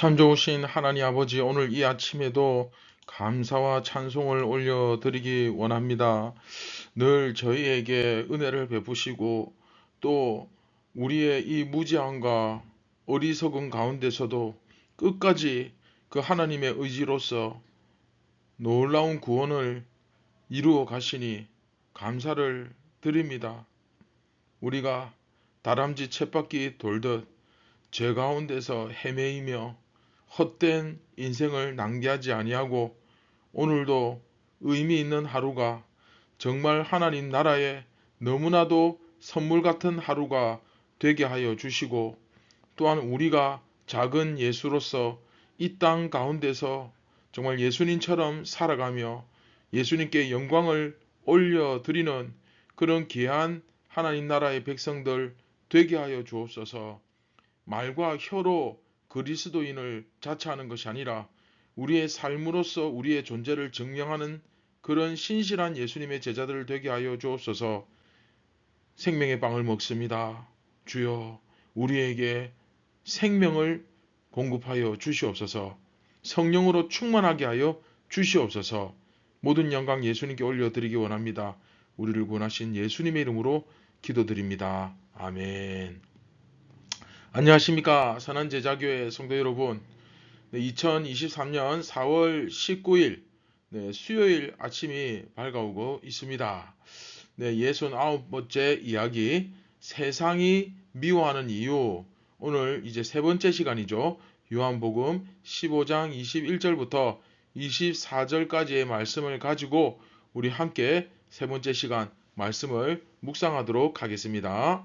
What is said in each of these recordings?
참 좋으신 하나님 아버지 오늘 이 아침에도 감사와 찬송을 올려드리기 원합니다. 늘 저희에게 은혜를 베푸시고 또 우리의 이 무지함과 어리석은 가운데서도 끝까지 그 하나님의 의지로서 놀라운 구원을 이루어 가시니 감사를 드립니다. 우리가 다람쥐 쳇바퀴 돌듯 죄 가운데서 헤매이며 헛된 인생을 낭비하지 아니하고 오늘도 의미 있는 하루가 정말 하나님 나라에 너무나도 선물 같은 하루가 되게 하여 주시고 또한 우리가 작은 예수로서 이 땅 가운데서 정말 예수님처럼 살아가며 예수님께 영광을 올려드리는 그런 귀한 하나님 나라의 백성들 되게 하여 주옵소서. 말과 혀로 그리스도인을 자처하는 것이 아니라 우리의 삶으로서 우리의 존재를 증명하는 그런 신실한 예수님의 제자들 되게 하여 주옵소서 생명의 빵을 먹습니다. 주여 우리에게 생명을 공급하여 주시옵소서 성령으로 충만하게 하여 주시옵소서 모든 영광 예수님께 올려드리기 원합니다. 우리를 구원하신 예수님의 이름으로 기도드립니다. 아멘. 안녕하십니까. 선한제자교회 성도 여러분. 네, 2023년 4월 19일 네, 수요일 아침이 밝아오고 있습니다. 네, 69번째 이야기 세상이 미워하는 이유 오늘 이제 세 번째 시간이죠. 요한복음 15장 21절부터 24절까지의 말씀을 가지고 우리 함께 세 번째 시간 말씀을 묵상하도록 하겠습니다.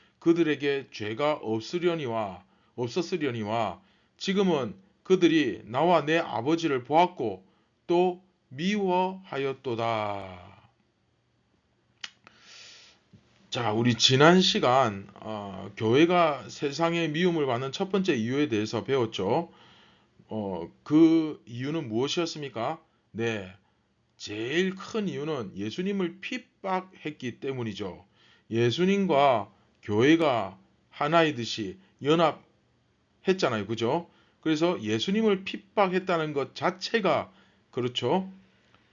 그들에게 죄가 없으려니와 없었으려니와 지금은 그들이 나와 내 아버지를 보았고 또 미워하였도다. 자, 우리 지난 시간 어, 교회가 세상의 미움을 받는 첫 번째 이유에 대해서 배웠죠. 어, 그 이유는 무엇이었습니까? 네, 제일 큰 이유는 예수님을 핍박했기 때문이죠. 예수님과 교회가 하나이듯이 연합했잖아요. 그죠? 그래서 예수님을 핍박했다는 것 자체가 그렇죠.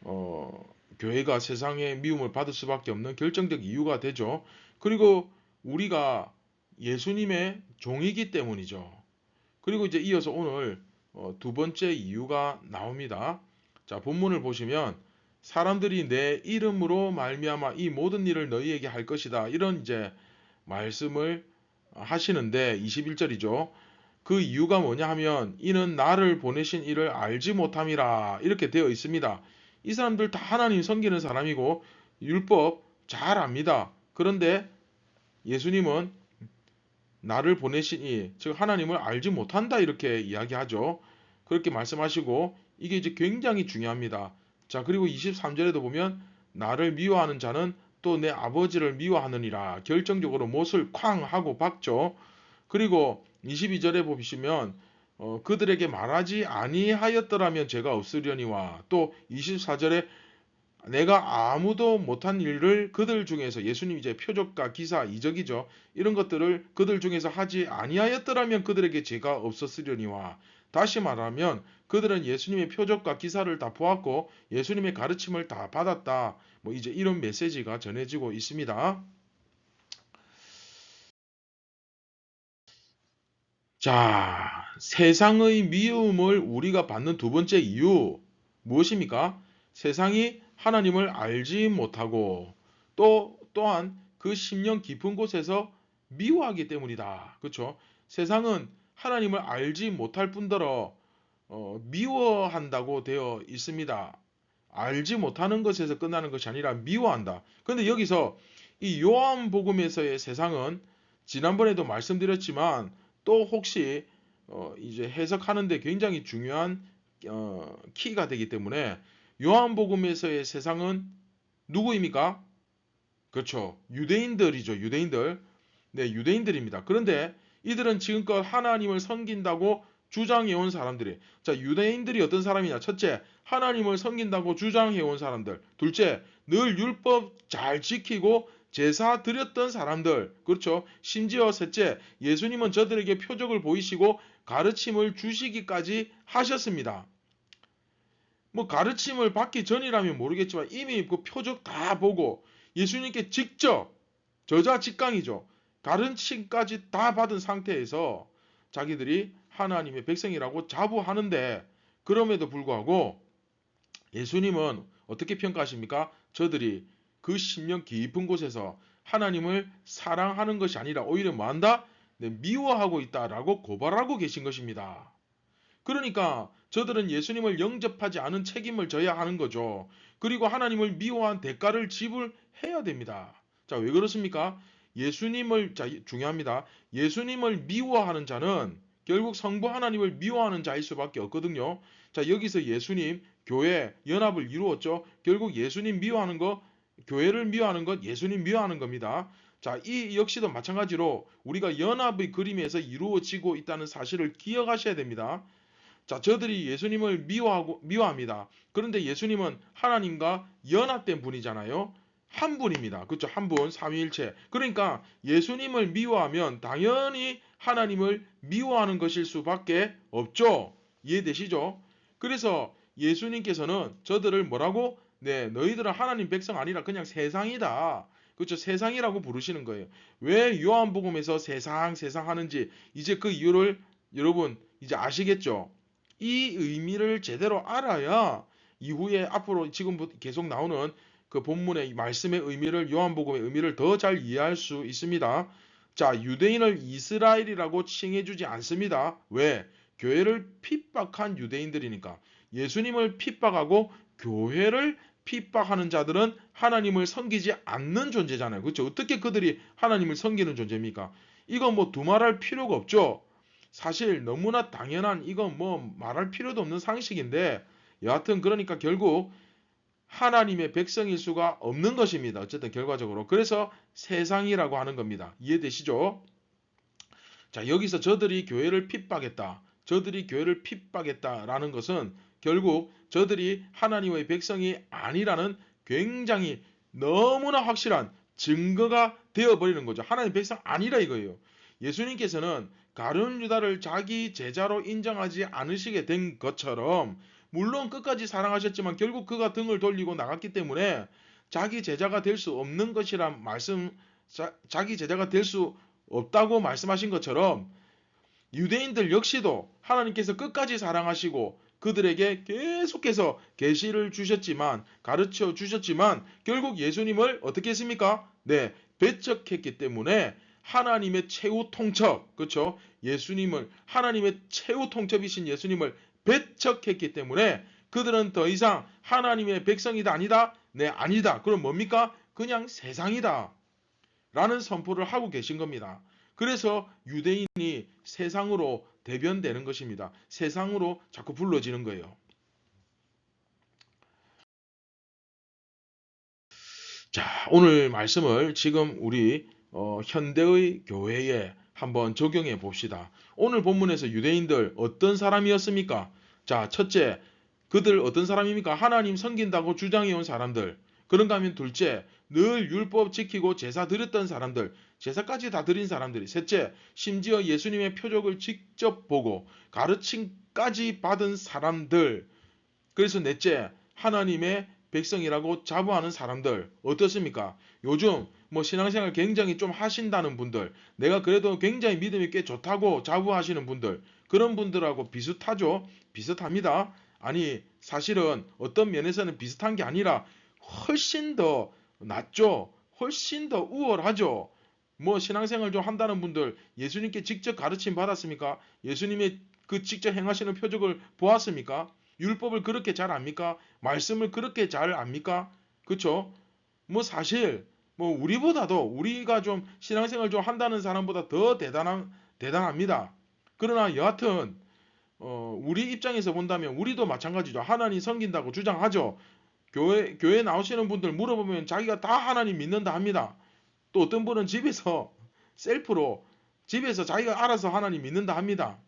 어, 교회가 세상의 미움을 받을 수밖에 없는 결정적 이유가 되죠. 그리고 우리가 예수님의 종이기 때문이죠. 그리고 이제 이어서 오늘 어, 두 번째 이유가 나옵니다. 자, 본문을 보시면 사람들이 내 이름으로 말미암아 이 모든 일을 너희에게 할 것이다. 이런 이제 말씀을 하시는데 21절이죠. 그 이유가 뭐냐 하면 이는 나를 보내신 이를 알지 못함이라 이렇게 되어 있습니다. 이 사람들 다 하나님 섬기는 사람이고 율법 잘 압니다. 그런데 예수님은 나를 보내신 이, 즉 하나님을 알지 못한다 이렇게 이야기하죠. 그렇게 말씀하시고 이게 이제 굉장히 중요합니다. 자, 그리고 23절에도 보면 나를 미워하는 자는 또 내 아버지를 미워하느니라 결정적으로 못을 쾅 하고 박죠. 그리고 22절에 보시면 어, 그들에게 말하지 아니하였더라면 죄가 없으려니와 또 24절에 내가 아무도 못한 일을 그들 중에서 예수님 이제 표적과 기사 이적이죠. 이런 것들을 그들 중에서 하지 아니하였더라면 그들에게 죄가 없었으려니와 다시 말하면 그들은 예수님의 표적과 기사를 다 보았고 예수님의 가르침을 다 받았다. 뭐 이제 이런 메시지가 전해지고 있습니다. 자, 세상의 미움을 우리가 받는 두 번째 이유 무엇입니까? 세상이 하나님을 알지 못하고 또 또한 그 심령 깊은 곳에서 미워하기 때문이다. 그렇죠? 세상은 하나님을 알지 못할 뿐더러 어, 미워한다고 되어 있습니다. 알지 못하는 것에서 끝나는 것이 아니라 미워한다. 그런데 여기서 이 요한복음에서의 세상은 지난번에도 말씀드렸지만 또 혹시 어, 이제 해석하는데 굉장히 중요한 어, 키가 되기 때문에 요한복음에서의 세상은 누구입니까? 그렇죠. 유대인들이죠. 유대인들. 네, 유대인들입니다. 그런데 이들은 지금껏 하나님을 섬긴다고 주장해온 사람들이. 자, 유대인들이 어떤 사람이냐? 첫째, 하나님을 섬긴다고 주장해온 사람들. 둘째, 늘 율법 잘 지키고 제사 드렸던 사람들. 그렇죠. 심지어 셋째, 예수님은 저들에게 표적을 보이시고 가르침을 주시기까지 하셨습니다. 뭐 가르침을 받기 전이라면 모르겠지만 이미 그 표적 다 보고 예수님께 직접 저자 직강이죠. 가르침까지 다 받은 상태에서 자기들이 하나님의 백성이라고 자부하는데 그럼에도 불구하고 예수님은 어떻게 평가하십니까? 저들이 그 심령 깊은 곳에서 하나님을 사랑하는 것이 아니라 오히려 뭐한다? 네, 미워하고 있다라고 고발하고 계신 것입니다. 그러니까 저들은 예수님을 영접하지 않은 책임을 져야 하는 거죠. 그리고 하나님을 미워한 대가를 지불해야 됩니다. 자, 왜 그렇습니까? 예수님을 자 중요합니다. 예수님을 미워하는 자는 결국 성부 하나님을 미워하는 자일 수밖에 없거든요. 자, 여기서 예수님 교회 연합을 이루었죠. 결국 예수님 미워하는 거 교회를 미워하는 것 예수님 미워하는 겁니다. 자, 이 역시도 마찬가지로 우리가 연합의 그림에서 이루어지고 있다는 사실을 기억하셔야 됩니다. 자, 저들이 예수님을 미워하고 미워합니다. 그런데 예수님은 하나님과 연합된 분이잖아요. 한 분입니다. 그렇죠? 한 분, 삼위일체. 그러니까 예수님을 미워하면 당연히 하나님을 미워하는 것일 수밖에 없죠. 이해되시죠? 그래서 예수님께서는 저들을 뭐라고? 네, 너희들은 하나님 백성 아니라 그냥 세상이다. 그렇죠? 세상이라고 부르시는 거예요. 왜 요한복음에서 세상 세상 하는지 이제 그 이유를 여러분 이제 아시겠죠? 이 의미를 제대로 알아야 이후에 앞으로 지금 계속 나오는 그 본문의 말씀의 의미를 요한복음의 의미를 더 잘 이해할 수 있습니다. 자, 유대인을 이스라엘이라고 칭해 주지 않습니다. 왜? 교회를 핍박한 유대인들이니까. 예수님을 핍박하고 교회를 핍박하는 자들은 하나님을 섬기지 않는 존재잖아요. 그렇죠? 어떻게 그들이 하나님을 섬기는 존재입니까? 이건 뭐 두말할 필요가 없죠. 사실 너무나 당연한 이건 뭐 말할 필요도 없는 상식인데 여하튼 그러니까 결국 하나님의 백성일 수가 없는 것입니다. 어쨌든 결과적으로. 그래서 세상이라고 하는 겁니다. 이해되시죠? 자, 여기서 저들이 교회를 핍박했다. 저들이 교회를 핍박했다라는 것은 결국 저들이 하나님의 백성이 아니라는 굉장히 너무나 확실한 증거가 되어버리는 거죠. 하나님 백성 아니라 이거예요. 예수님께서는 가룟 유다를 자기 제자로 인정하지 않으시게 된 것처럼 물론 끝까지 사랑하셨지만 결국 그가 등을 돌리고 나갔기 때문에 자기 제자가 될 수 없는 것이란 말씀 자, 자기 제자가 될 수 없다고 말씀하신 것처럼 유대인들 역시도 하나님께서 끝까지 사랑하시고 그들에게 계속해서 계시를 주셨지만 가르쳐 주셨지만 결국 예수님을 어떻게 했습니까? 네, 배척했기 때문에 하나님의 최후 통첩, 그렇죠? 예수님을 하나님의 최후 통첩이신 예수님을 배척했기 때문에 그들은 더 이상 하나님의 백성이다 아니다? 네, 아니다. 그럼 뭡니까? 그냥 세상이다. 라는 선포를 하고 계신 겁니다. 그래서 유대인이 세상으로 대변되는 것입니다. 세상으로 자꾸 불러지는 거예요. 자, 오늘 말씀을 지금 우리 어, 현대의 교회에 한번 적용해 봅시다. 오늘 본문에서 유대인들 어떤 사람이었습니까? 자, 첫째, 그들 어떤 사람입니까? 하나님 섬긴다고 주장해온 사람들. 그런가 하면 둘째, 늘 율법 지키고 제사 드렸던 사람들, 제사까지 다 드린 사람들이. 셋째, 심지어 예수님의 표적을 직접 보고 가르침까지 받은 사람들. 그래서 넷째, 하나님의 백성이라고 자부하는 사람들. 어떻습니까? 요즘 뭐 신앙생활 굉장히 좀 하신다는 분들, 내가 그래도 굉장히 믿음이 꽤 좋다고 자부하시는 분들, 그런 분들하고 비슷하죠? 비슷합니다. 아니, 사실은 어떤 면에서는 비슷한 게 아니라 훨씬 더 낫죠? 훨씬 더 우월하죠? 뭐 신앙생활 좀 한다는 분들 예수님께 직접 가르침 받았습니까? 예수님의 그 직접 행하시는 표적을 보았습니까? 율법을 그렇게 잘 압니까? 말씀을 그렇게 잘 압니까? 그쵸? 뭐 사실 뭐 우리보다도 우리가 좀 신앙생활 좀 한다는 사람보다 더 대단한 대단합니다. 그러나 여하튼 어, 우리 입장에서 본다면 우리도 마찬가지죠. 하나님 섬긴다고 주장하죠. 교회 교회 나오시는 분들 물어보면 자기가 다 하나님 믿는다 합니다. 또 어떤 분은 집에서 셀프로 집에서 자기가 알아서 하나님 믿는다 합니다.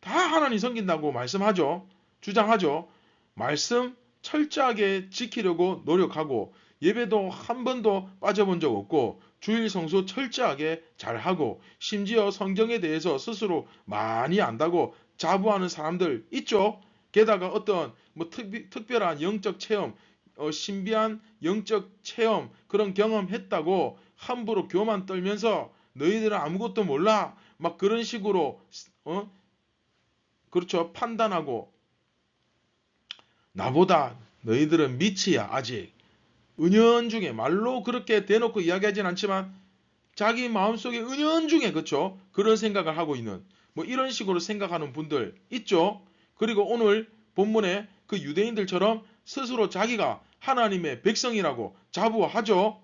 다 하나님 섬긴다고 말씀하죠. 주장하죠. 말씀 철저하게 지키려고 노력하고 예배도 한 번도 빠져본 적 없고 주일 성수 철저하게 잘하고 심지어 성경에 대해서 스스로 많이 안다고 자부하는 사람들 있죠. 게다가 어떤 뭐 특, 특별한 영적 체험, 어, 신비한 영적 체험 그런 경험했다고 함부로 교만 떨면서 너희들은 아무것도 몰라. 막 그런 식으로 어? 그렇죠. 판단하고 나보다 너희들은 미치야 아직 은연중에 말로 그렇게 대놓고 이야기하진 않지만 자기 마음속에 은연중에 그렇죠 그런 생각을 하고 있는 뭐 이런 식으로 생각하는 분들 있죠? 그리고 오늘 본문에 그 유대인들처럼 스스로 자기가 하나님의 백성이라고 자부하죠?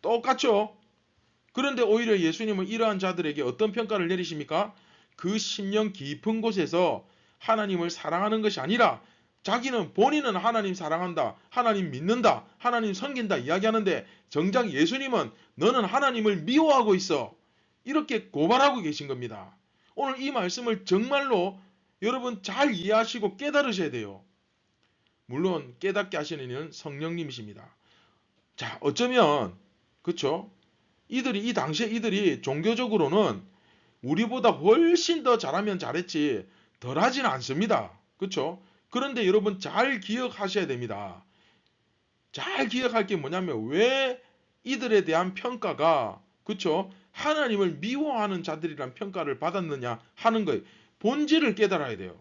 똑같죠? 그런데 오히려 예수님은 이러한 자들에게 어떤 평가를 내리십니까? 그 심령 깊은 곳에서 하나님을 사랑하는 것이 아니라 자기는 본인은 하나님 사랑한다, 하나님 믿는다, 하나님 섬긴다 이야기하는데 정작 예수님은 너는 하나님을 미워하고 있어. 이렇게 고발하고 계신 겁니다. 오늘 이 말씀을 정말로 여러분 잘 이해하시고 깨달으셔야 돼요. 물론 깨닫게 하시는 이는 성령님이십니다. 자, 어쩌면 그쵸? 이들이 이 당시에 이들이 종교적으로는 우리보다 훨씬 더 잘하면 잘했지 덜하지는 않습니다. 그렇죠? 그런데 여러분 잘 기억하셔야 됩니다. 잘 기억할 게 뭐냐면 왜 이들에 대한 평가가 그렇죠? 하나님을 미워하는 자들이란 평가를 받았느냐 하는 거예요. 본질을 깨달아야 돼요.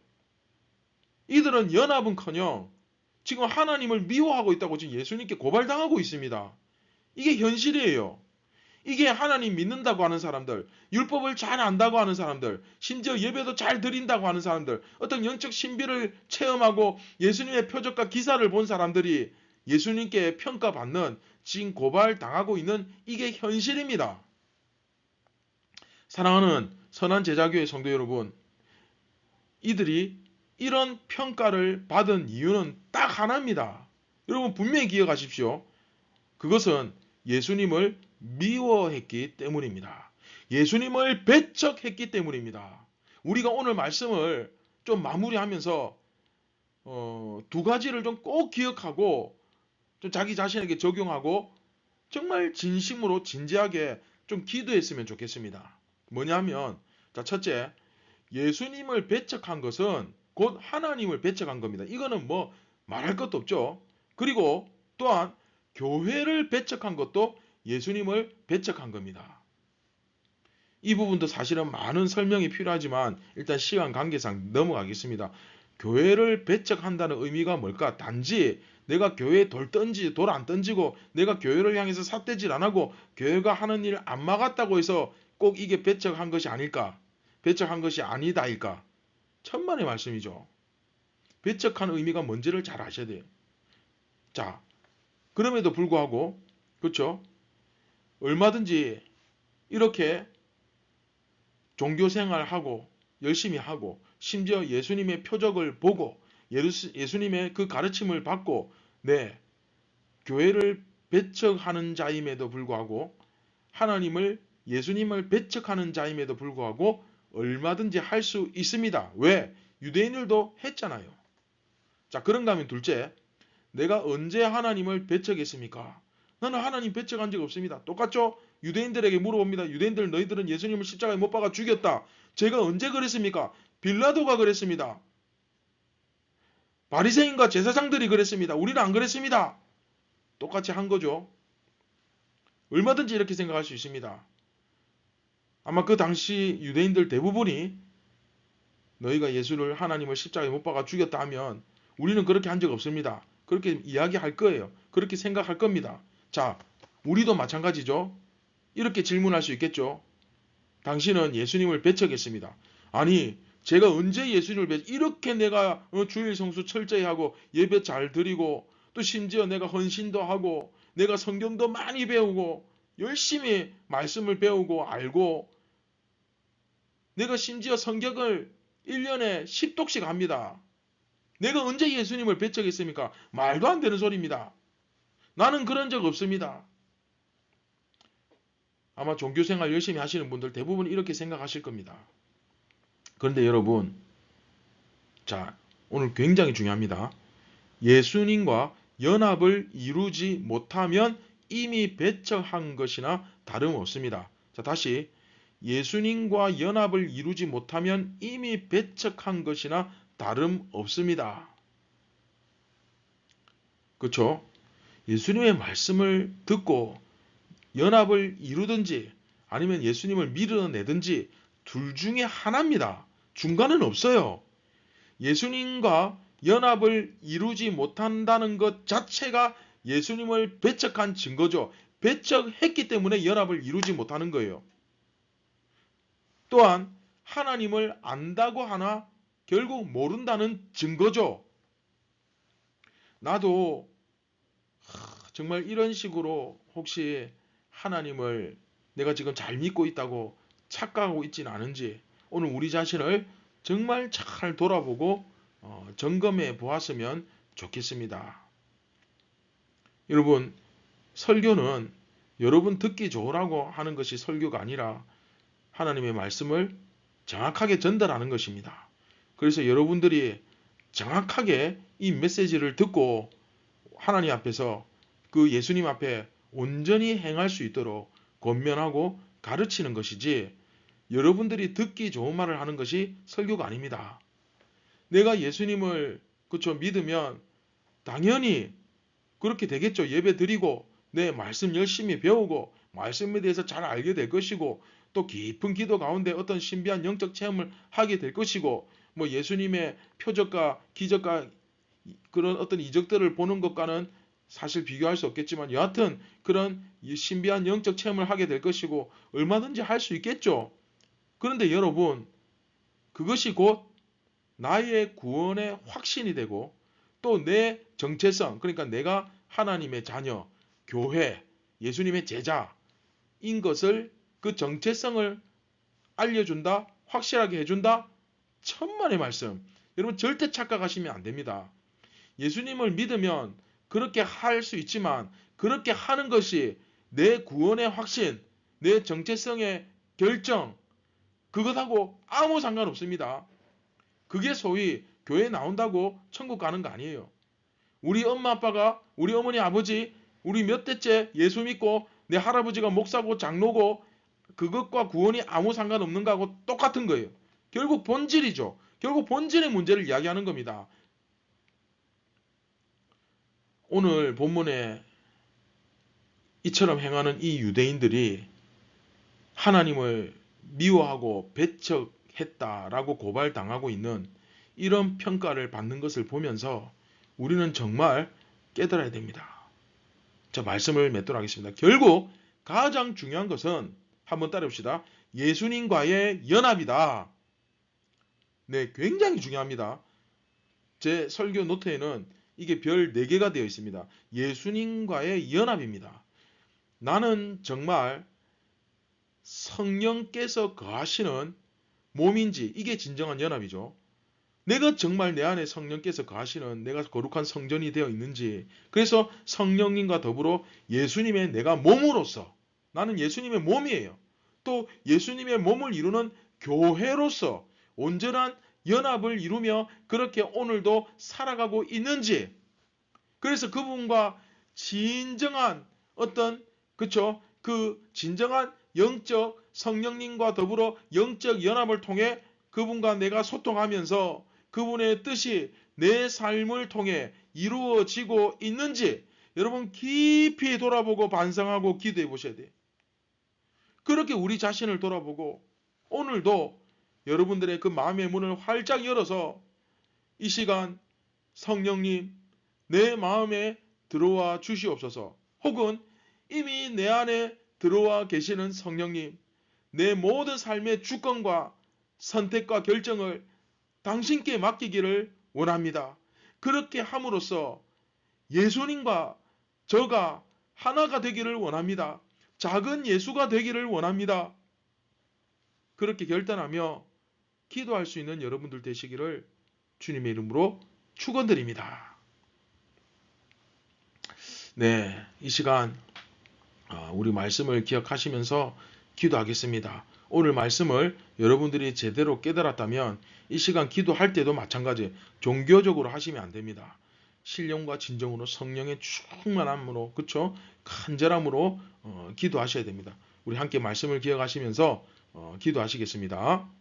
이들은 연합은커녕 지금 하나님을 미워하고 있다고 지금 예수님께 고발당하고 있습니다. 이게 현실이에요. 이게 하나님 믿는다고 하는 사람들, 율법을 잘 안다고 하는 사람들, 심지어 예배도 잘 드린다고 하는 사람들, 어떤 영적 신비를 체험하고 예수님의 표적과 기사를 본 사람들이 예수님께 평가받는 지금 고발당하고 있는 이게 현실입니다. 사랑하는 선한 제자교회 성도 여러분, 이들이 이런 평가를 받은 이유는 딱 하나입니다. 여러분 분명히 기억하십시오. 그것은 예수님을 미워했기 때문입니다. 예수님을 배척했기 때문입니다. 우리가 오늘 말씀을 좀 마무리하면서 어, 두 가지를 좀 꼭 기억하고 좀 자기 자신에게 적용하고 정말 진심으로 진지하게 좀 기도했으면 좋겠습니다. 뭐냐면 자 첫째 예수님을 배척한 것은 곧 하나님을 배척한 겁니다. 이거는 뭐 말할 것도 없죠. 그리고 또한 교회를 배척한 것도 예수님을 배척한 겁니다. 이 부분도 사실은 많은 설명이 필요하지만 일단 시간 관계상 넘어가겠습니다. 교회를 배척한다는 의미가 뭘까? 단지 내가 교회에 돌 던지 돌 안 던지고 내가 교회를 향해서 삿대질 안 하고 교회가 하는 일 안 막았다고 해서 꼭 이게 배척한 것이 아닐까? 배척한 것이 아니다일까? 천만의 말씀이죠. 배척한 의미가 뭔지를 잘 아셔야 돼요. 자, 그럼에도 불구하고 그렇죠? 얼마든지 이렇게 종교 생활하고 열심히 하고 심지어 예수님의 표적을 보고 예수님의 그 가르침을 받고 네 교회를 배척하는 자임에도 불구하고 하나님을 예수님을 배척하는 자임에도 불구하고 얼마든지 할 수 있습니다. 왜? 유대인들도 했잖아요. 자, 그런가 하면 둘째, 내가 언제 하나님을 배척했습니까? 나는 하나님 배척한 적 없습니다. 똑같죠? 유대인들에게 물어봅니다. 유대인들 너희들은 예수님을 십자가에 못 박아 죽였다. 제가 언제 그랬습니까? 빌라도가 그랬습니다. 바리새인과 제사장들이 그랬습니다. 우리는 안 그랬습니다. 똑같이 한 거죠. 얼마든지 이렇게 생각할 수 있습니다. 아마 그 당시 유대인들 대부분이 너희가 예수를 하나님을 십자가에 못 박아 죽였다 하면 우리는 그렇게 한 적 없습니다. 그렇게 이야기할 거예요. 그렇게 생각할 겁니다. 자, 우리도 마찬가지죠. 이렇게 질문할 수 있겠죠. 당신은 예수님을 배척했습니다. 아니, 제가 언제 예수님을 배척, 이렇게 내가 어, 주일 성수 철저히 하고 예배 잘 드리고 또 심지어 내가 헌신도 하고 내가 성경도 많이 배우고 열심히 말씀을 배우고 알고 내가 심지어 성경을 1년에 10독씩 합니다. 내가 언제 예수님을 배척했습니까? 말도 안 되는 소리입니다. 나는 그런 적 없습니다. 아마 종교생활 열심히 하시는 분들 대부분 이렇게 생각하실 겁니다. 그런데 여러분, 자, 오늘 굉장히 중요합니다. 예수님과 연합을 이루지 못하면 이미 배척한 것이나 다름없습니다. 자, 다시 예수님과 연합을 이루지 못하면 이미 배척한 것이나 다름없습니다. 그렇죠? 예수님의 말씀을 듣고 연합을 이루든지 아니면 예수님을 밀어내든지 둘 중에 하나입니다. 중간은 없어요. 예수님과 연합을 이루지 못한다는 것 자체가 예수님을 배척한 증거죠. 배척했기 때문에 연합을 이루지 못하는 거예요. 또한 하나님을 안다고 하나 결국 모른다는 증거죠. 나도 정말 이런 식으로 혹시 하나님을 내가 지금 잘 믿고 있다고 착각하고 있지는 않은지 오늘 우리 자신을 정말 잘 돌아보고 어, 점검해 보았으면 좋겠습니다. 여러분 설교는 여러분 듣기 좋으라고 하는 것이 설교가 아니라 하나님의 말씀을 정확하게 전달하는 것입니다. 그래서 여러분들이 정확하게 이 메시지를 듣고 하나님 앞에서 그 예수님 앞에 온전히 행할 수 있도록 권면하고 가르치는 것이지 여러분들이 듣기 좋은 말을 하는 것이 설교가 아닙니다. 내가 예수님을 그쵸 믿으면 당연히 그렇게 되겠죠. 예배 드리고 내 말씀 열심히 배우고 말씀에 대해서 잘 알게 될 것이고 또 깊은 기도 가운데 어떤 신비한 영적 체험을 하게 될 것이고 뭐 예수님의 표적과 기적과 그런 어떤 이적들을 보는 것과는 사실 비교할 수 없겠지만 여하튼 그런 신비한 영적 체험을 하게 될 것이고 얼마든지 할 수 있겠죠. 그런데 여러분 그것이 곧 나의 구원의 확신이 되고 또 내 정체성 그러니까 내가 하나님의 자녀, 교회, 예수님의 제자인 것을 그 정체성을 알려준다, 확실하게 해준다. 천만의 말씀. 여러분 절대 착각하시면 안 됩니다. 예수님을 믿으면 그렇게 할 수 있지만 그렇게 하는 것이 내 구원의 확신, 내 정체성의 결정, 그것하고 아무 상관없습니다. 그게 소위 교회 나온다고 천국 가는 거 아니에요. 우리 엄마 아빠가 우리 어머니 아버지 우리 몇 대째 예수 믿고 내 할아버지가 목사고 장로고 그것과 구원이 아무 상관없는 거하고 똑같은 거예요. 결국 본질이죠. 결국 본질의 문제를 이야기하는 겁니다. 오늘 본문에 이처럼 행하는 이 유대인들이 하나님을 미워하고 배척했다라고 고발당하고 있는 이런 평가를 받는 것을 보면서 우리는 정말 깨달아야 됩니다. 자, 말씀을 맺도록 하겠습니다. 결국 가장 중요한 것은 한번 따라봅시다. 예수님과의 연합이다. 네, 굉장히 중요합니다. 제 설교 노트에는 이게 별 4개가 되어 있습니다. 예수님과의 연합입니다. 나는 정말 성령께서 거하시는 몸인지 이게 진정한 연합이죠. 내가 정말 내 안에 성령께서 거하시는 내가 거룩한 성전이 되어 있는지 그래서 성령님과 더불어 예수님의 내가 몸으로서 나는 예수님의 몸이에요. 또 예수님의 몸을 이루는 교회로서 온전한 연합을 이루며 그렇게 오늘도 살아가고 있는지 그래서 그분과 진정한 어떤 그쵸 그 진정한 영적 성령님과 더불어 영적 연합을 통해 그분과 내가 소통하면서 그분의 뜻이 내 삶을 통해 이루어지고 있는지 여러분 깊이 돌아보고 반성하고 기도해 보셔야 돼요. 그렇게 우리 자신을 돌아보고 오늘도 여러분들의 그 마음의 문을 활짝 열어서 이 시간 성령님 내 마음에 들어와 주시옵소서. 혹은 이미 내 안에 들어와 계시는 성령님 내 모든 삶의 주권과 선택과 결정을 당신께 맡기기를 원합니다. 그렇게 함으로써 예수님과 저가 하나가 되기를 원합니다. 작은 예수가 되기를 원합니다. 그렇게 결단하며 기도할 수 있는 여러분들 되시기를 주님의 이름으로 축원드립니다. 네, 이 시간 아, 우리 말씀을 기억하시면서 기도하겠습니다. 오늘 말씀을 여러분들이 제대로 깨달았다면 이 시간 기도할 때도 마찬가지 종교적으로 하시면 안 됩니다. 신령과 진정으로 성령의 충만함으로 그쵸 간절함으로 어, 기도하셔야 됩니다. 우리 함께 말씀을 기억하시면서 어, 기도하시겠습니다.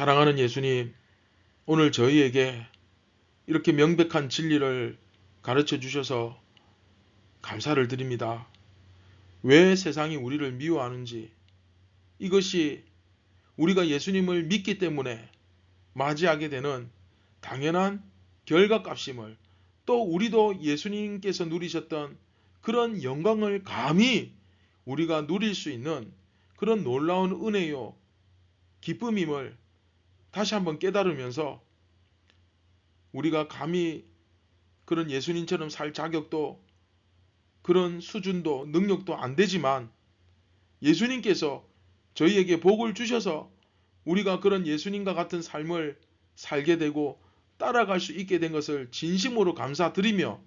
사랑하는 예수님, 오늘 저희에게 이렇게 명백한 진리를 가르쳐 주셔서 감사를 드립니다. 왜 세상이 우리를 미워하는지 이것이 우리가 예수님을 믿기 때문에 맞이하게 되는 당연한 결과값임을 또 우리도 예수님께서 누리셨던 그런 영광을 감히 우리가 누릴 수 있는 그런 놀라운 은혜요 기쁨임을 다시 한번 깨달으면서 우리가 감히 그런 예수님처럼 살 자격도 그런 수준도 능력도 안 되지만 예수님께서 저희에게 복을 주셔서 우리가 그런 예수님과 같은 삶을 살게 되고 따라갈 수 있게 된 것을 진심으로 감사드리며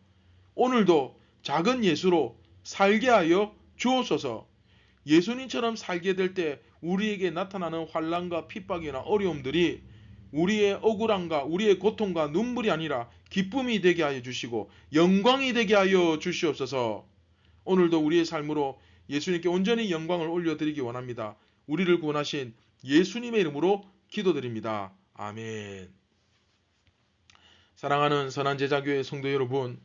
오늘도 작은 예수로 살게 하여 주옵소서. 예수님처럼 살게 될 때 우리에게 나타나는 환란과 핍박이나 어려움들이 우리의 억울함과 우리의 고통과 눈물이 아니라 기쁨이 되게 하여 주시고 영광이 되게 하여 주시옵소서. 오늘도 우리의 삶으로 예수님께 온전히 영광을 올려드리기 원합니다. 우리를 구원하신 예수님의 이름으로 기도드립니다. 아멘. 사랑하는 선한 제자교회 성도 여러분,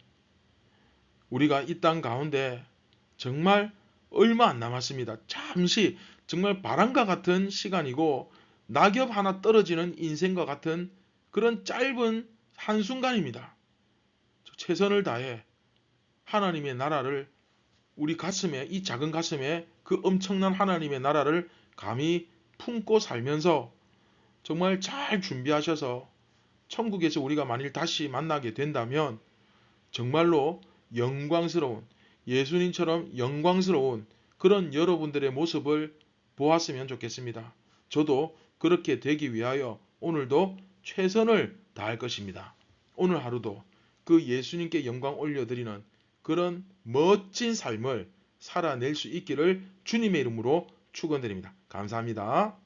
우리가 이 땅 가운데 정말 얼마 안 남았습니다. 잠시 정말 바람과 같은 시간이고 낙엽 하나 떨어지는 인생과 같은 그런 짧은 한순간입니다. 최선을 다해 하나님의 나라를 우리 가슴에 이 작은 가슴에 그 엄청난 하나님의 나라를 감히 품고 살면서 정말 잘 준비하셔서 천국에서 우리가 만일 다시 만나게 된다면 정말로 영광스러운 예수님처럼 영광스러운 그런 여러분들의 모습을 보았으면 좋겠습니다. 저도 그렇게 되기 위하여 오늘도 최선을 다할 것입니다. 오늘 하루도 그 예수님께 영광 올려드리는 그런 멋진 삶을 살아낼 수 있기를 주님의 이름으로 축원드립니다. 감사합니다.